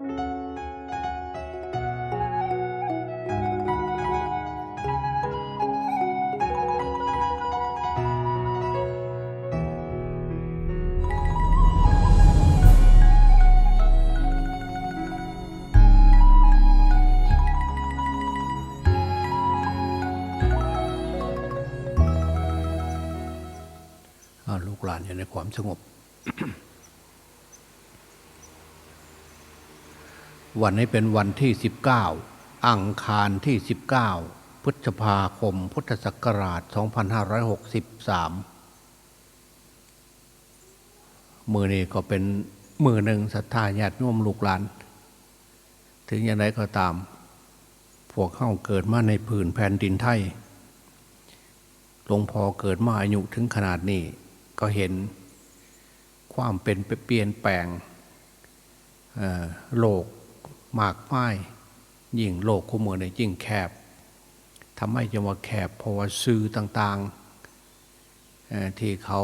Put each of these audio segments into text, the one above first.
ลูกหลานอยู่ในความสงบ วันนี้เป็นวันที่ 19 อังคารที่ 19 พฤษภาคม พุทธศักราช 2563 มือนี้ก็เป็นมือหนึ่งศรัทธาญาติโยมลูกหลาน ถึงอย่างไรก็ตาม พวกเข้าเกิดมาในผืนแผ่นดินไทยหลวงพ่อเกิดมาอายุถึงขนาดนี้ ก็เห็นความเป็นเปลี่ยนแปลงโลก มากมายยิ่งโลกคู่มือในยยิ่งแคบทำให้จะว่าแคบเพราะว่าสื่อต่างๆที่เขา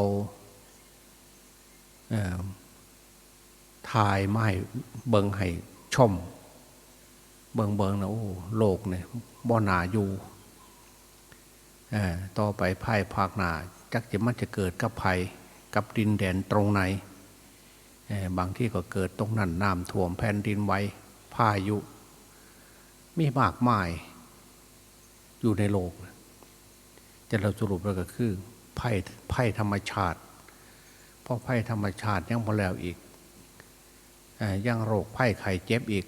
เอ่อถ่ายมาให้เบิงให้ชม เบิงเบิงนะโอ้โลกเนี่ยบ่หนาอยู่ต่อไปภายภาคหนาจักจะมันจะเกิดกับภัยกับดินแดนตรงไหนบางที่ก็เกิดตรงนั้นน้ำท่วมแผ่นดินไหว พายุ มีมากมาย อยู่ในโลกจะเราสรุปแล้วก็คือภัยภัยธรรมชาติ เพราะภัยธรรมชาติยังพอแล้วอีกอ่อยังโรคภัยไข้เจ็บอีก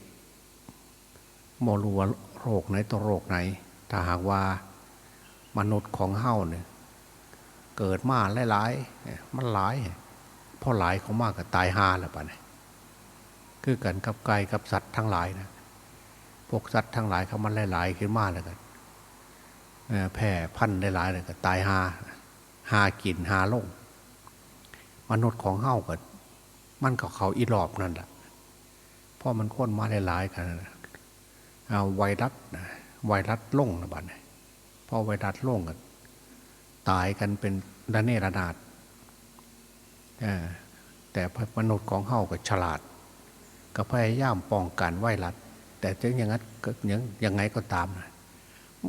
โมรู้ว่าโรคไหนตัวโรคไหน ถ้าหากว่ามนุษย์ของเฮ้าเนี่ยเกิดมาหลายๆมันหลายเพราะหลายเขามากก็ตายหาแล้วปะเนี่ย คือกันกับไก่กับสัตว์ทั้งหลายนะพวกสัตว์ทั้งหลายเขามันหลาย ๆ ขึ้นมาแล้วกันแพร่พันธุ์หลายๆเลยก็ตายหาหากินหาลงมนุษย์ของเฮาก็มันก็เขาอีหลอบนั่นแหละเพราะมันค้นมาหลาย ๆ กันเอาไวรัสไวรัสลงนะบัดเนี่ยพอไวรัสโล่งกันตายกันเป็นระเนระนาดแต่มนุษย์ของเฮาก็ฉลาด ก็พยายามป้องกันไวรัสแต่ถึงอย่างนั้นก็ยังยังไงก็ตามนะ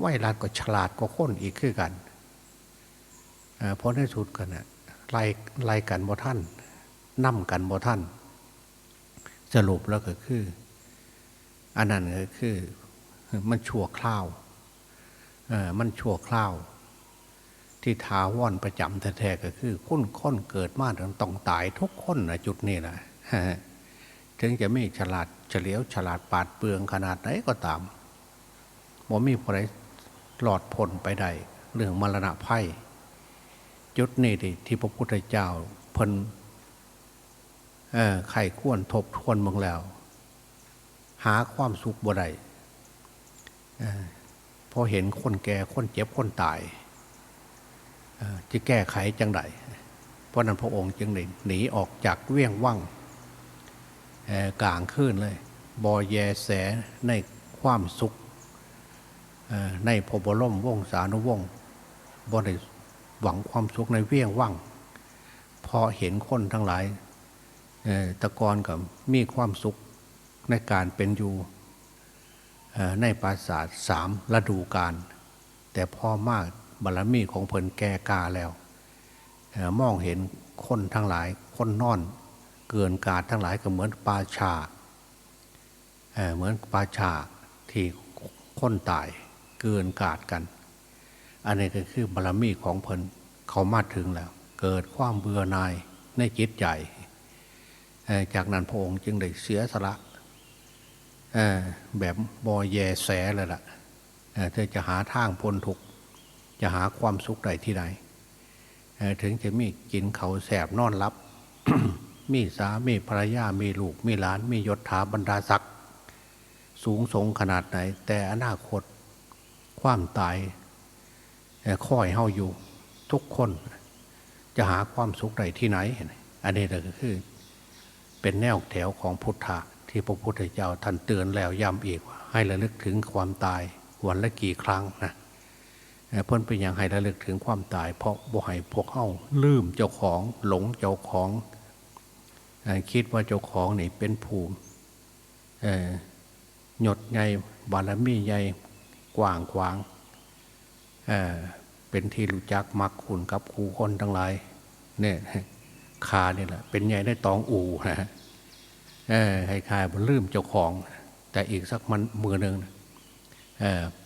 ไวรัสก็ฉลาดก็ค้นอีกคือกันเอ่อเพราะในสุดกันนะไล่ไล่กันบ่ท่านนั่มกันบ่ท่าน สรุปแล้วก็คืออันนั้นก็คือมันชั่วคราวเออมันชั่วคราว ที่ทาวอนประจำแท้ๆก็คือคนคนเกิดมาถึงต้องตายทุกคนนะจุดนี้นะ ถึงจะไม่ฉลาดเฉลียวฉลาดปาดเปลืองขนาดไหนก็ตามบ่มีใครหลอดพ้นไปได้เรื่องมรณะภัยจุดนี้ดิที่พระพุทธเจ้าเพิ่นเอ่ข่วรทบทวนเมืองแล้ว หาความสุขบ่ได้พอเห็นคนแก่คนเจ็บคนตายจะแก้ไขจังไดเพราะนั้นพระองค์จึงหนีออกจากเวียงว่าง กลางคืนเลยบอแยแสในความสุขในพบรมวงศานุวงศ์บ่ได้หวังความสุขในเวียงว่างพอเห็นคนทั้งหลายตะกอนกับมีความสุขในการเป็นอยู่ในปราสาทสามฤดูกาลแต่พ่อมากบารมีของเพิ่นแก่กาแล้วออมองเห็นคนทั้งหลายคนนอน เกินกาดทั้งหลายก็เหมือนปลาชาเเหมือนปลาชาที่ค้นตายเกินกาดกัน อันนี้ก็คือบารมีของเพิ่นเขามาถึงแล้ว เกิดความเบื่อหน่ายในจิตใจจากนั้นพระองค์จึงได้เสียสละแบบบอแยแสเลยล่ะเอ่อเธอจะหาทางพ้นทุกจะหาความสุขใดที่ใดถึงจะมีกินเขาแสบนอนรับ มีสามีภรรยามีลูกมีหลานมียศถาบรรดาศักดิ์สูงสงขนาดไหน แต่อนาคต ความตายเอ่อคอยเฮาอยู่ ทุกคนจะหาความสุขใดที่ไหน อันนี้ก็คือ เป็นแนวแถวของพุทธะที่พระพุทธเจ้าท่านเตือนแล้วย้ำอีกว่า ให้ระลึกถึงความตายวันละกี่ครั้งนะเอ่อเพิ่นเป็นอย่างให้ระลึกถึงความตาย เพราะบ่ให้พวกเฮาลืมเจ้าของหลงเจ้าของ คิดว่าเจ้าของนี่เป็นภูมิหยดใหญ่บารมีใหญ่กว้างขวางเเป็นที่รู้จักมักคุณกับครูคนทั้งหลายเนี่ยคาเนี่ยแหละเป็นใหญ่ได้ตองอูนะฮะเออให้คายมันลืมเจ้าของ แต่อีกสักมันมือหนึ่งอ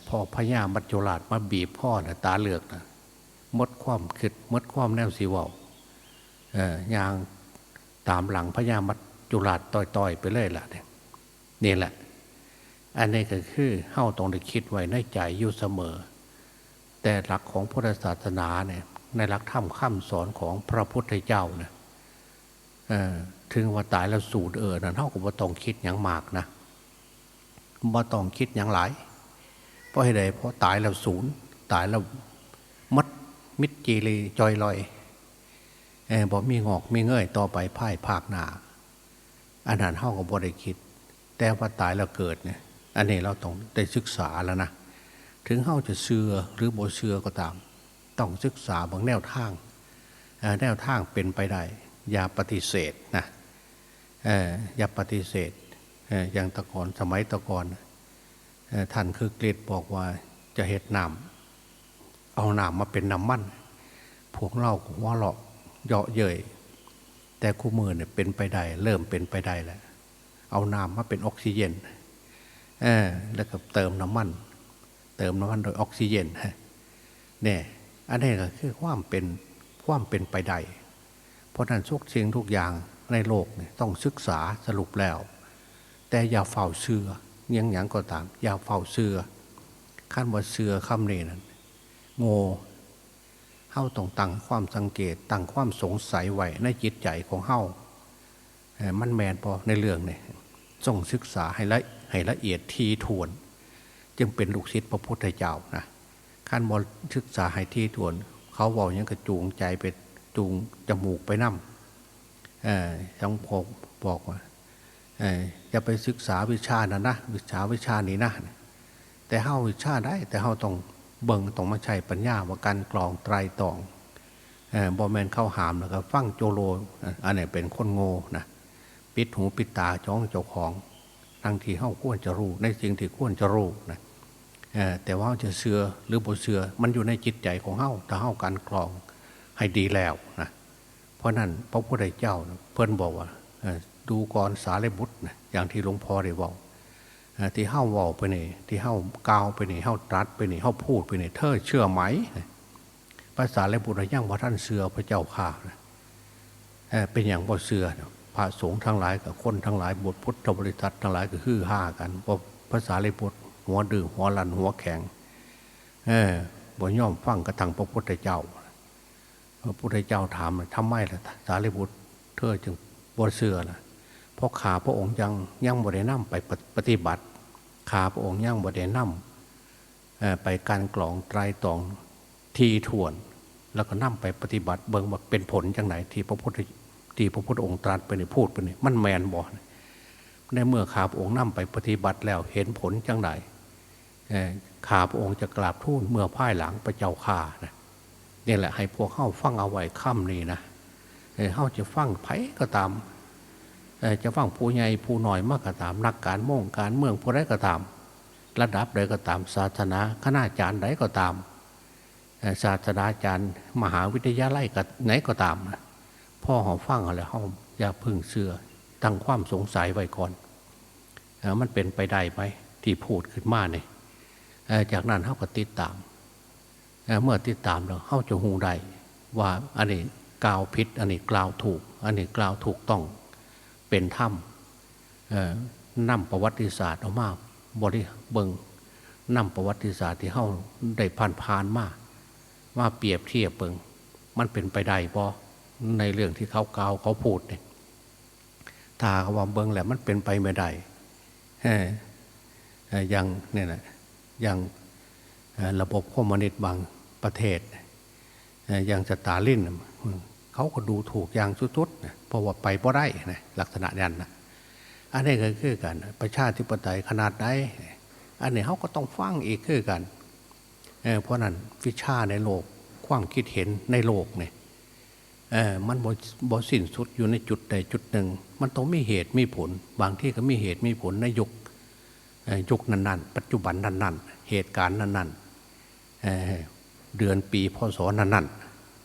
พอพญามัจจุราชมาบีบพ่อนะตาเหลือกนะมดความคิดมดความแนวสีวาเออยาง ตามหลังพญามัจจุราชต่อยๆ ไปเลยล่ะเนี่ยนี่แหละ อันนี้ก็คือเฮ้าต้องได้คิดไว้ในใจอยู่เสมอ แต่หลักของพุทธศาสนาเนี่ยในหลักธรรมข้าสอนของพระพุทธเจ้าเนี่ยถึงว่าตายแล้วสูญเออนั่เท่ากับว่าต้องคิดอย่างมากนะว่าต้องคิดอย่างหลาย เพราะเหตุใดเพราะตายแล้วศูนย์ตายแล้วมัดมิดจีรีจอยลอย บอกมีงอกมีเงยต่อไปพ่ายภาคหนาอันนั้นเท่ากับบ่ได้คิด แต่ว่าตายแล้วเกิดเนี่ยอันนี้เราต้องได้ศึกษาแล้วนะถึงเฮาจะเชื่อหรือโบเชื่อก็ตาม ต้องศึกษาบางแนวทางแนวทางเป็นไปได้ อย่าปฏิเสธนะอย่าปฏิเสธอย่างตะกอนสมัยตะกอนท่านคือกฤษบอกว่าจะเห็ดนำเอาน้ำมาเป็นน้ำมันพวกเราก็ว่าเราะ เยาะเย้ยแต่คู่มือเนี่ยเป็นไปได้ เริ่มเป็นไปได้แล้วเอาน้ำมาเป็นออกซิเจนเออแล้วก็เติมน้ำมัน เติมน้ำมันโดยออกซิเจนเนี่ยอันนี้ก็คือความเป็นความเป็นไปได้เพราะนั้นทุกสิ่งทุกอย่างในโลกเนี่ยต้องศึกษาสรุปแล้ว แต่อย่าเฝ้าเชื่อยังหยังก็ตาม อย่าเฝ้าเชื่อขั้นว่าเชื่อคำนี้นั้นโง่ เฮาต้องตั้งความสังเกตตั้งความสงสัยไว้ในจิตใจของเฮาเอ่อมันแมนพอในเรื่องเนี่ยต้องศึกษาให้ละให้ละเอียดทีทวน จึงเป็นลูกศิษย์พระพุทธเจ้านะขั้นบอศึกษาให้ทีทวน เขาบอกยังกระจูงใจไปจูงจมูกไปนั่มเออทั้งพอบอกว่าจะไปศึกษาวิชานะนะ วิชาวิชานี้นะ แต่เฮาวิชาได้ แต่เฮาต้อง เบิ่งต้องมาใช้ปัญญาว่าการกรองไตรตองบอแมนเข้าหามแล้วก็ฟังโจโลอันนี้เป็นคนโง่นะปิดหูปิดตาจ้องเจ้าของทั้งที่เฮาควรจะรู้ในสิ่งที่ควรจะรู้นะแต่ว่าเฮาจะเชื่อหรือบ่เชื่อมันอยู่ในจิตใจของเฮาถ้าเฮาการกรองให้ดีแล้วนะเพราะนั้นพระพุทธเจ้าเพิ่นบอกว่าดูก่อนสารีบุตรนะอย่างที่หลวงพ่อได้บอก ที่เฮาเว้าไปนี่ที่เฮากาวไปนี่เฮาตรัสไปนี่เฮาพูดไปนี่เธอเชื่อไหมภาษาสารีบุตรยังว่าท่านเชื่อพระเจ้าข่านะเอ่อเป็นอย่างบ่เชื่อพระสงฆ์ทั้งหลายกับคนทั้งหลายบทพุทธบริษัททั้งหลายก็ฮือฮ่ากันเพราะภาษาเลยบทหัวดื้อหัวลันหัวแข็งเออบ่ย่อมฟังกระทังพระพุทธเจ้า พระพุทธเจ้าถามว่าทำไมล่ะสารีบุตรเธอจึงบ่เชื่อล่ะ เพราะขาพระองค์ยังยังบ่ได้นำไปปฏิบัติ ขาพระองค์ยังบ่ได้นำเอ่อไปการกลองไตรตองทีทวน แล้วก็นำไปปฏิบัติ เบิ่งว่าเป็นผลจังไหนที่พระพุทธที่พระพุทธองค์ตรัสไปนี่พูดไปนี่มันแมนบอกในเมื่อขาพระองค์นำไปปฏิบัติแล้วเห็นผลจังไหร่ขาพระองค์จะกราบทูลเมื่อพ่ายหลังพระเจ้าข่านะนี่แหละให้พวกเข้าฟังเอาไว้ค่ำนี้นะเข้าจะฟังไผก็ตาม จะฟังผู้ใหญ่ผู้หน้อยมากก็ตามนักการโมงการเมืองผู้ใดก็ตาม ระดับใดก็ตาม ศาสนาคณาจารย์ใดก็ตามศาสนาจารย์ มหาวิทยาลัยไหนก็ตามพ่อหอฟังอะไรเขาอย่าพึ่งเชื่อตั้งความสงสัยไว้ก่อนมันเป็นไปได้ไหมที่พูดขึ้นมาเนี่ยจากนั้นเขาก็ติดตาม เมื่อติดตามแล้วเขาจะหูได้ว่าอันนี้กล่าวผิด อันนี้กล่าวถูก อันนี้กล่าวถูกต้อง เป็นธรรมเอ่อนำประวัติศาสตร์ออกมาบริเบิงนำประวัติศาสตร์ที่เขาได้ผ่านผ่านๆมามาเปรียบเทียบเบิงมันเป็นไปได้พอในเรื่องที่เขากล่าวเขาพูดเนี่ยถ้าเขาว่าเบิงแหละมันเป็นไปไม่ได้อย่างเนี่ยนะอย่างระบบคอมมิวนิสต์บางประเทศอย่างสตาลินเขาก็ดูถูกอย่างสุดๆนะ ราะว่าไปบ่ได้นะลักษณะนั้นนะอันนี้ก็คือกัน ประชาธิปไตยขนาดใดอันนี้เขาก็ต้องฟังอีกคือกันเเพราะนั้นวิชาในโลกความคิดเห็นในโลกเนี่ยมันบ่บ่สิ้นสุดอยู่ในจุดใดจุดหนึ่ง มันต้องมีเหตุมีผล บางที่ก็มีเหตุมีผลในยุคยุคนั้นๆ ปัจจุบันนั้นๆ เหตุการณ์นั้นๆเเดือนปีพศนั้น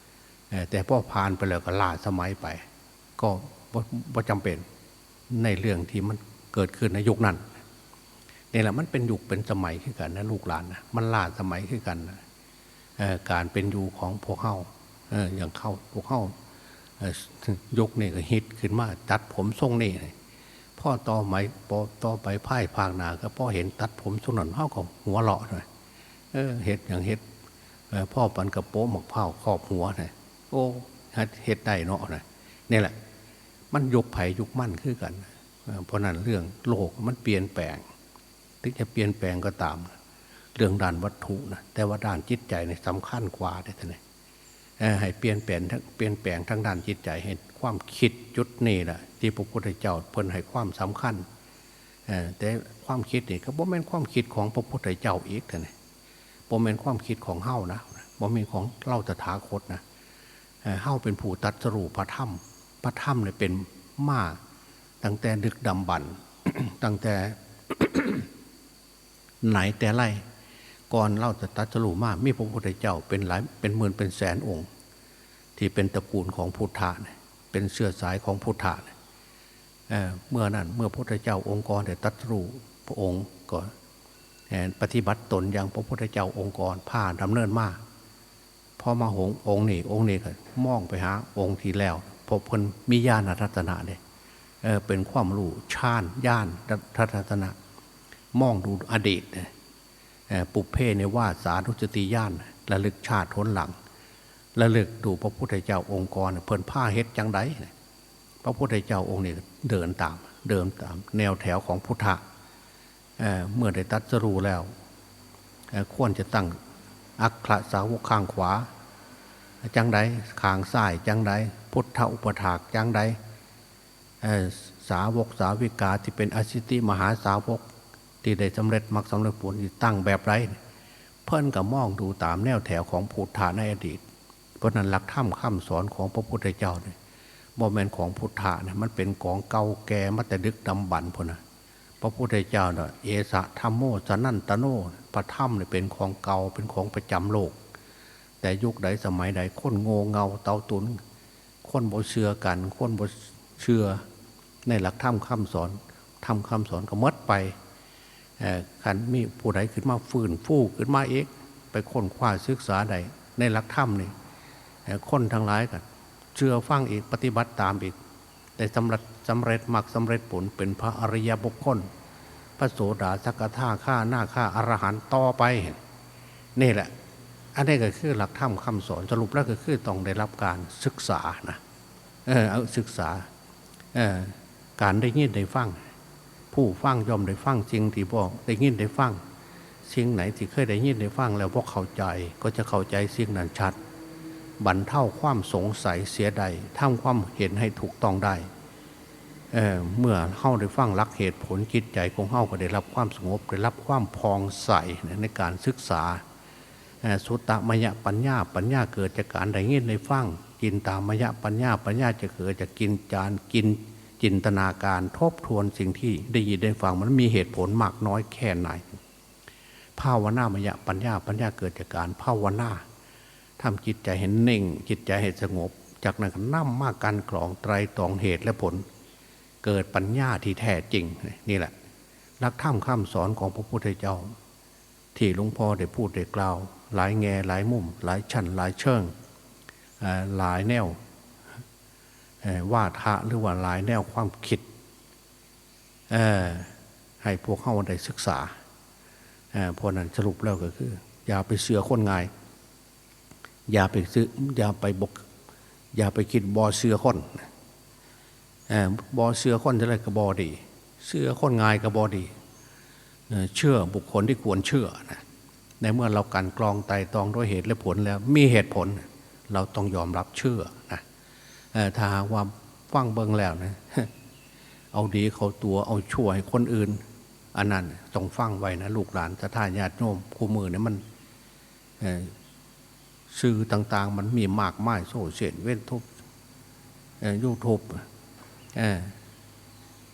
ๆแต่พอผ่านไปแล้วก็ล่าสมัยไป ก็บ่บ่จำเป็นในเรื่องที่มันเกิดขึ้นในยุคนั้นนี่แหละมันเป็นยุคเป็นสมัยขึ้นกันนะลูกหลานนะมันล่าสมัยขึ้นกันนะการเป็นอยู่ของพวกเฮาอย่างเข้าพวกเฮายกนี่ก็ฮิตขึ้นมาตัดผมทรงนี่พ่อต่อไหมพอต่อไปพ่ายพางนาก็พ่อเห็นตัดผมทรงนั้นเฮาก็หัวเราะหน่อยเออเห็ดอย่างเห็ดพ่อปันกระโป๊ะหมกเผาครอบหัวหน่อยโอ้เห็ดได้เนาะหน่อยนี่แหละ มันยุคไผ่ยุคมั่นขึ้นกัน เพราะนั้นเรื่องโลกมันเปลี่ยนแปลง ถึงจะเปลี่ยนแปลงก็ตาม เรื่องด้านวัตถุนะแต่ว่าด้านจิตใจเนี่ยสำคัญกว่าได้ท่านเอ่อให้เปลี่ยนแปลงทั้งเปลี่ยนแปลงทั้งด้านจิตใจให้ความคิดจุดนี่แหละที่พระพุทธเจ้าเพิ่นให้ความสำคัญเอ่อแต่ความคิดนี่ก็บ่แม่นความคิดของพระพุทธเจ้าอีกท่านบ่แม่นความคิดของเฮานะบ่แม่นของเล่าตถาคตนะเอ่อเฮาเป็นผู้ตัดสรูปพระธรรม พระธรรมเนี่ยเป็นมาตั้งแต่ดึกดำบรรพ์ตั้งแต่ไหนแต่ไรก่อนเล่าจะตัดสรุมามีพระพุทธเจ้าเป็นหลายเป็นหมื่นเป็นแสนองค์ ที่เป็นตระกูลของพุทธะเนี่ยเป็นเชื้อสายของพุทธะเนี่ยเเมื่อนั้นเมื่อพระพุทธเจ้าองค์กรได้ตรัดสรู้พระองค์ก็เอ่อปฏิบัติตนอย่างพระพุทธเจ้าองค์กรผ่านดำเนินมาพอมาหงองค์นี่องค์นี่ก็มองไปหาองค์ที่แล้ว พบคนมีญาณรัตนะเนี่ยเป็นความรู้ชาญญาณรัตนะมองดูอดีตเนี่ยปุเพในว่าสารุจติญาณระลึกชาติทนหลังระลึกดูพระพุทธเจ้าองค์กรเพิ่นผ้าเฮ็ดจังไดพระพุทธเจ้าองค์นี้เดินตาม เดินตาม แนวแถวของพุทธะเเมื่อได้ตัดสรู้แล้วควรจะตั้งอัครสาวกข้างขวา จังไดขางซ้ายจังไดพุทธอุปถากจังไดสาวกสาวิกาที่เป็นอสิติมหาสาวก ที่ได้สำเร็จมรรคสำเร็จผลตั้งแบบไรเพื่อนกับมองดูตามแนวแถวของพุทธาในอดีต เพราะนั้นหลักธรรมคำสอนของพระพุทธเจ้าเนี่ยบ่แมนของพุทธะเนี่ยมันเป็นของเก่าแก่มาแต่ดึกดำบรรพ์พนนะพระพุทธเจ้าเนี่ยเอสะธรรมโมสนันตโนพระธรรมเนี่ยเป็นของเก่าเป็นของประจำโลก แต่ยุคใดสมัยใดคนโง่เงาเตาตุน คนบ่เชื่อกัน คนบ่เชื่อในหลักธรรมคำสอนทำคำสอนก็หมดไปขันมีผู้ใดขึ้นมาฟื้นฟูขึ้นมาเอกไปค้นคว้าศึกษาใดในหลักธรรมนี่คนทั้งหลายกันเชื่อฟังอีกปฏิบัติตามอีกได้สำเร็จสำเร็จมรรคสำเร็จผลเป็นพระอริยบุคคล พระโสดาสกทาข้าหน้าข้าอรหันต์ต่อไป นี่แหละ อันนี้ก็คือหลักธรรมคำสอนสรุปแล้วก็คือต้องได้รับการศึกษานะเออเอาศึกษาเออการได้ยินได้ฟังผู้ฟังย่อมได้ฟังจริงที่บอกได้ยินได้ฟังสิ่งไหนที่เคยได้ยินได้ฟังแล้วพวกเข้าใจก็จะเข้าใจสิ่งนั้นชัดบรรเทาความสงสัยเสียใดทำความเห็นให้ถูกต้องได้เออเมื่อเข้าได้ฟังหลักเหตุผลจิตใจของเข้าก็ได้รับความสงบได้รับความพองใสในการศึกษา สุตตมยปัญญา ปัญญาเกิดจากการได้ยินได้ฟังกินตามมยปัญญา ปัญญาจะเกิดจากกินจานกินจินตนาการทบทวนสิ่งที่ได้ยินได้ฟังมันมีเหตุผลมากน้อยแค่ไหน ภาวนามยปัญญาปัญญาเกิดจากการภาวนาทำจิตใจเห็นนิ่ง จิตใจเห็นสงบ จากนั้นนั่มมากการกรองไตรตรองเหตุและผล เกิดปัญญาที่แท้จริงนี่แหละหลักธรรมคำสอนของพระพุทธเจ้า ที่หลวงพ่อได้พูดได้กล่าว หลายแง่หลายมุม หลายชั้นหลายเชิงหลายแนวว่าทะหรือว่าหลายแนวความคิดให้พวกเข้าได้ศึกษาเอ่อเพราะนั้นสรุปแล้วก็คือ อย่าไปเสือคนง่าย อย่าไปซื้ออย่าไปบก อย่าไปคิดบอเสือคนอ่อบอเสือคนจะอะไรก็บอดี เสือคนง่ายก็บอดี เชื่อบุคคลที่ควรเชื่อนะ ในเมื่อเราการกรองไตรตองด้วยเหตุและผลแล้วมีเหตุผล เราต้องยอมรับเชื่อนะถ้าหากว่าฟังเบิงแล้วนะเอาดีเขาตัวเอาชั่วให้คนอื่น อันนั้นต้องฟังไว้นะลูกหลานสถาญาติโยมคู่มือเนี่ยมันสื่อต่างๆ มันมีมากมายโซเชียลเว้นทุกยูทูบ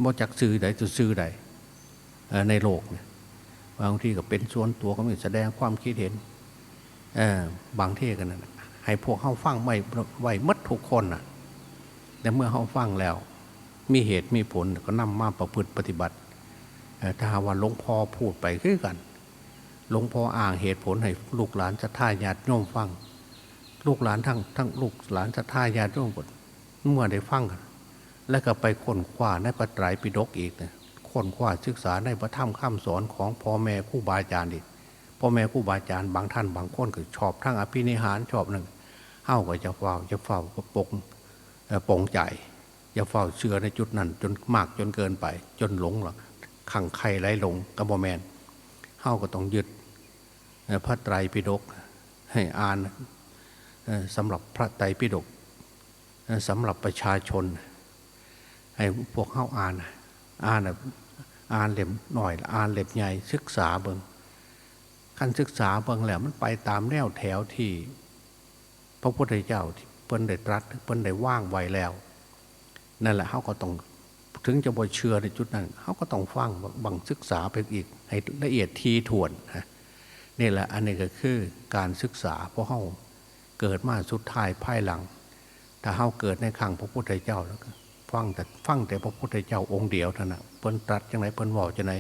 บ่จักซื้อใดจะซื้อใดในโลกเนี่ย บางทีก็เป็นส่วนตัวก็มีแสดงความคิดเห็นบางที่กันนะให้พวกเข้าฟังไม่ไหวมัดทุกคนนะแต่เมื่อเข้าฟังแล้ว มีเหตุมีผลก็นำมาประพฤติปฏิบัติถ้าว่าหลวงพ่อพูดไปคือกันหลวงพ่ออ้างเหตุผลให้ลูกหลานจะท่าญาติโยมฟัง ลูกหลานทั้งทั้งลูกหลานจะท่าญาติโยมหมดเมื่อได้ฟัง แล้วก็ไปค้นคว้าในพระไตรปิฎกอีกนะ ค้นคว้าศึกษาในพระธรรมคำสอนของพ่อแม่ครูบาอาจารย์อีกพ่อแม่ครูบาอาจารย์บางท่านบางคนก็ชอบทั้งอภินิหารชอบหนึ่งเฮ้าก็จะเฝ้าจะเฝ้าก็ปงเอ่อปงใจอย่าเฝ้าเชื่อในจุดนั้น จนมากจนเกินไป จนหลงหรอกขังใครไหลหลงกระบอแมนเฮ้าก็ต้องยึดพระไตรปิฎกให้อ่านสำหรับพระไตรปิฎกสำหรับประชาชน ให้พวกเข้าอ่าน อ่าน อ่านเล่มหน่อยอ่านเล่มใหญ่ศึกษาเบิงขั้นศึกษาเบิงแล้วมันไปตามแนวแถวที่ พระพุทธเจ้าเพิ่นได้ตรัสเพิ่นได้ว่างไว้แล้ว นั่นแหละเขาก็ต้องถึงจะบ่เชื่อในจุดนั้นเขาก็ต้องฟังบังศึกษาไปอีกให้ละเอียดทีถ่วนนะนี่แหละอันนี้ก็คือการศึกษาเพราะเขาเกิดมาสุดท้ายภายหลัง ถ้าเขาเกิดในครั้งพระพุทธเจ้าแล้วก็ ฟังแต่ฟังแต่พระพุทธเจ้าองค์เดียวเท่านั้นเพิ่นตรัสจังไหนเพิ่นบอกจังไหน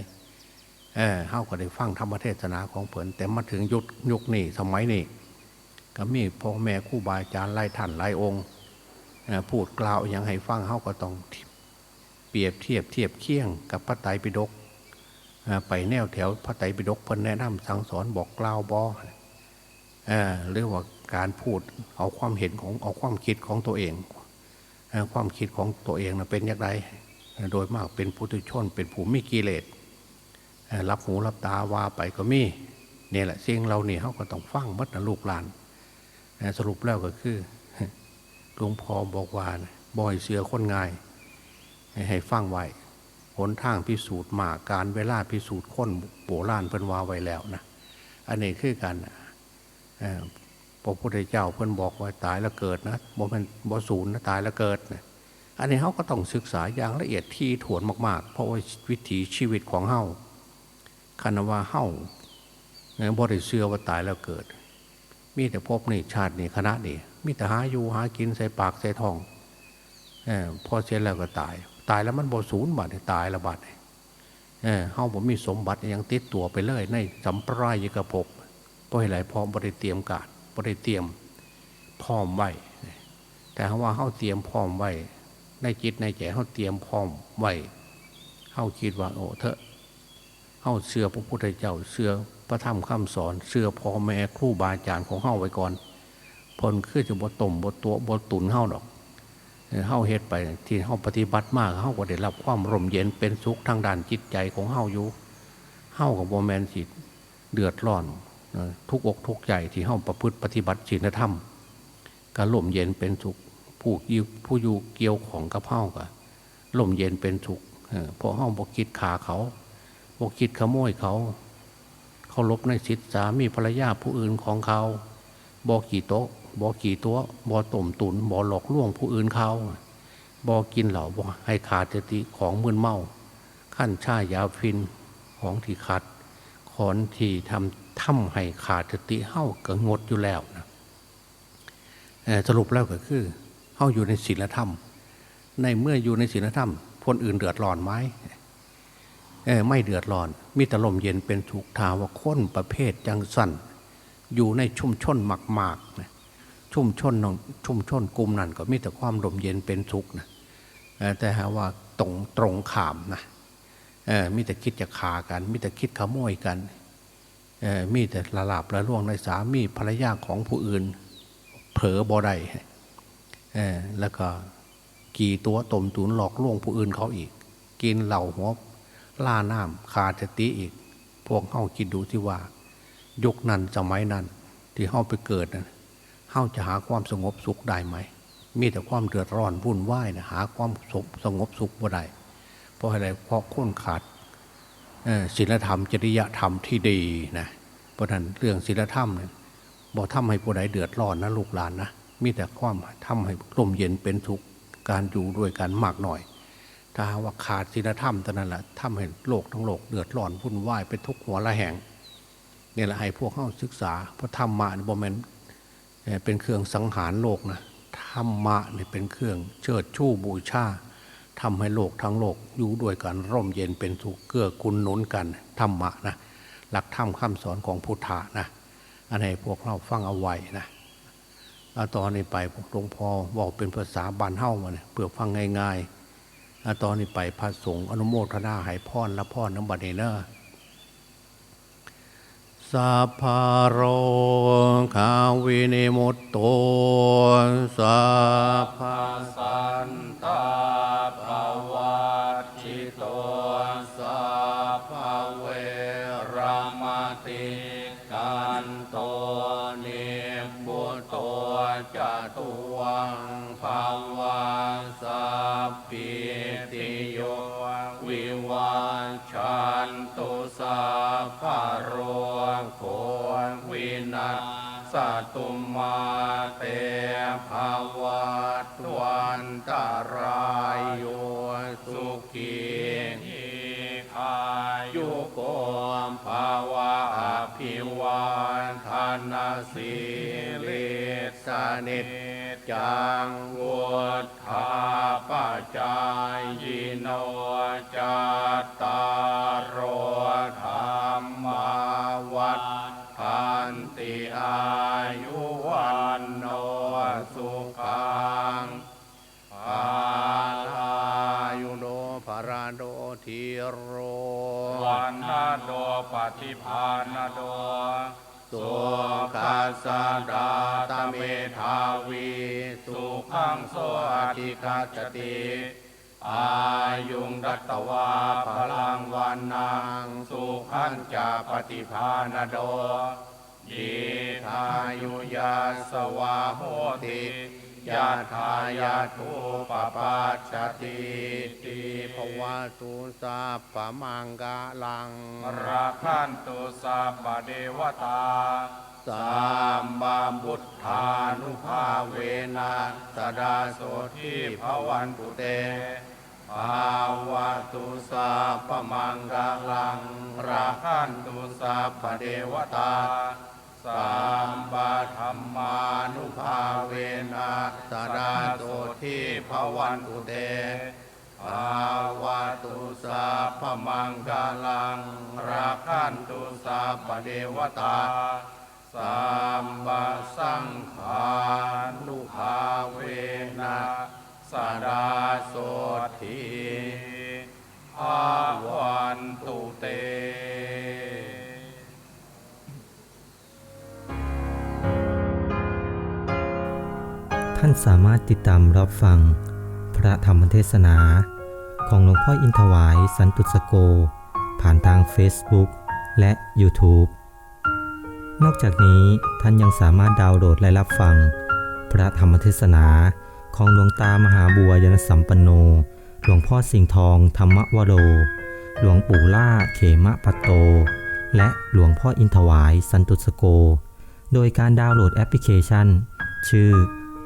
เออเขาก็ได้ฟังธรรมเทศนาของเพิ่นแต่มาถึงยุคยุคนี้สมัยนี้ก็มีพ่อแม่ครูบาอาจารย์ไล่ท่านไล่องค์พูดกล่าวอย่างให้ฟังเขาก็ต้องเปรียบเทียบเทียบเคียงกับพระไตรปิฎกไปแนวแถวพระไตรปิฎกเพิ่นแนะนำสั่งสอนบอกกล่าวบอเออหรือว่าการพูดเอาความเห็นของเอาความคิดของตัวเอง ความคิดของตัวเองนะเป็นอย่างไรโดยมากเป็นปุถุชน เป็นผู้มีกิเลสเอ่อรับหูรับตาว่าไปก็มีเนี่ยแหละสิ่งเราเนี่ยเขาก็ต้องฟังมัดนะลูกหลานสรุปแล้วก็คือหลวงพ่อบอกว่านะบ่อยเสือคนง่ายให้ให้ฟังไว้หนทางพิสูจน์มาการเวลาพิสูจน์คนโบราณเพิ่นว่าไว้แล้วนะอันนี้คือการเอ่อ พระพุทธเจ้าเพิ่นบอกว่าตายแล้วเกิดนะบ่เป็นบ่ศูนย์นะตายแล้วเกิดนะอันนี้เขาก็ต้องศึกษาอย่างละเอียดที่ถ่วนมาก ๆ เพราะว่าวิถีชีวิตของเฮาคันว่าเฮาเอ่อบ่ได้เชื่อว่าตายแล้วเกิด มีแต่ภพนี่ชาตินี่คณะนี่มีแต่หาอยู่หากินใส่ปากใส่ท้องเออพอเสร็จแล้วก็ตาย ตายแล้วมันบ่ศูนย์บาดนี่ตายล้วบาดนี่เออเฮาบ่มีสมบัติยังติดตัวไปเลยในสัมปรายกภพเพราะเหตุไรเพราะบริเตรียมการ บริเตรียมพร้อมไว้แต่ถ้าว่าเขาเตรียมพร้อมไว้ในจิตในใจเขาเตรียมพร้อมไว้เขาคิดว่า โอ้เถอะเขาเชื่อพระพุทธเจ้าเชื่อพระธรรมคำสอนเชื่อพ่อแม่ครูบาอาจารย์ของเขาไว้ก่อนผลคือจะบทต้มบทตัวบทตุนเข้าดอกเฮาเฮ็ดไปที่เฮาปฏิบัติมากเฮาก็ได้รับความร่มเย็นเป็นสุขทางด้านจิตใจของเฮาอยู่เฮากับโมแมนสิเดือดร้อน ทุกอกทุกใจที่เฮาประพฤติปฏิบัติศีลธรรมก็ล่มเย็นเป็นสุขผู้ยู่ผู้อยู่เกี่ยวของกับเฮาก็ล่มเย็นเป็นสุขเพราะเฮาบ่คิดขาเขาบ่คิดขโมยเขา เขาลบในสิทธิสามีภรรยาผู้อื่นของเขาบ่กี่โต๊ะบ่กี่ตัวบ่ต้มตุนบ่หลอกลวงผู้อื่นเขาบ่กินเหล้าบ่ให้ขาดสติของมึนเมา ขั้นชายาฟินของที่ขาด ขอนที่ทำถ้ำให้ขาดสติเฮ้าก็งดอยู่แล้วนะสรุปแล้วก็คือเฮ้าอยู่ในศีลธรรม ในเมื่ออยู่ในศีลธรรมคนอื่นเดือดร้อนไหมไม่เดือดร้อน มีต่ลมเย็นเป็นถูกทาว่าคนประเภทจังสันอยู่ในชุมชนมากๆนะชุมชนนชุมชนกลุ่มนั้นก็มีแต่ความลมเย็นเป็นสุขนะแต่หาว่าตรงตรงขามนะ มีแต่คิดจะขากัน มีแต่คิดขโมยกันมีแต่ละลาบละล่วงในสามีภรรยาของผู้อื่น เผลอบ่ได้เออแล้วก็กี่ตัวต้มตุนหลอกล่วงผู้อื่นเขาอีก กินเหล่าหัวล่าน้ำขาดสติอีก พวกเข้าคิดดูที่ว่ายุคนั้นสมัยนั้น ที่เข้าไปเกิดนะเข้าจะหาความสงบสุขได้ไหม มีแต่ความเดือดร้อนวุ่นวายนะหาความสงบสุขบ่ได้ เพราะอะไรเพราะค้นขาดศีลธรรมจริยธรรมที่ดีนะเพราะนั้นเรื่องศีลธรรมเนี่ยบอกทำให้ผู้ใดเดือดร้อนนะลูกหลานนะมีแต่ความทำให้ร่มเย็นเป็นทุกการอยู่ด้วยกันมากหน่อย ถ้าว่าขาดศีลธรรมเท่นั้นแหละทำให้โลกทั้งโลกเดือดร้อนวุ่นวายเป็นทุกหัวละแหงนี่แหละให้พวกเข้าศึกษาเพราะธรรมะนี่บ่แม่นเอ่อเป็นเครื่องสังหารโลกนะธรรมะนี่เป็นเครื่องเชิดชูบูชา ทำให้โลกทั้งโลกอยู่ด้วยกันร่มเย็นเป็นสุขเกื้อกูลหนุนกันธรรมะนะหลักธรรมคำสอนของพุทธะนะอันให้พวกเราฟังเอาไว้นะอาตอนนี้ไปหลวงพ่อบอกเป็นภาษาบานเฮ้ามาเนี่ยเพื่อฟังง่ายๆอาตอนนี้ไปพระสงฆ์อนุโมทนาใหายพรและพรน้ำบัดเนเนอร์สัพพะโรคาวินิมุตโตสัพพะสันตา พพะโรโควินัสตุมาเตภาวัตวันตรายโยสุขีทีขายุโกมภาวะอภิวันทานาสีลิสนิจังวุธาปจายโนจัต ฏิภาณโดสุขัสสะดาตเมธาวีสุขังโสอธิคจติอายุงรัตตวาพลังวันนางสุขันจะปฏิภาณโดยีทายุยาสวาโหติ ยาทายาทุปปัชติติภวะตุสาปะมังกาลังราคันตุสัพพเดวตาสามบาบุตธานุภาเวนะสดาโสทิภวันตุเตภาวะตุสาปมังกาลังราคันตุสาปเดวตา สามบาธรรมานุภาเวนะสดาโสทิภวันตุเตภาวะตุสาปมังกาลังราคันตุสาปเดวตาสามบาสังขานุภาเวนะสดาโสทีภาวันตุเตานสามารถติดตามรับฟัง พระธรรมเทศนา ของหลวงพ่ออินทวายสันตุสโก ผ่านทาง Facebook และ YouTube นอกจากนี้ท่านยังสามารถดาวน์โหลดและรับฟัง พระธรรมเทศนาของหลวงตามหาบัวยนสัมปันโน หลวงพ่อสิงห์ทองธรรมวโร หลวงปู่ล่าเขมะปัตโต และหลวงพ่ออินทวายสันตุสโก โดยการดาวน์โหลดแอปพลิเคชัน ชื่อ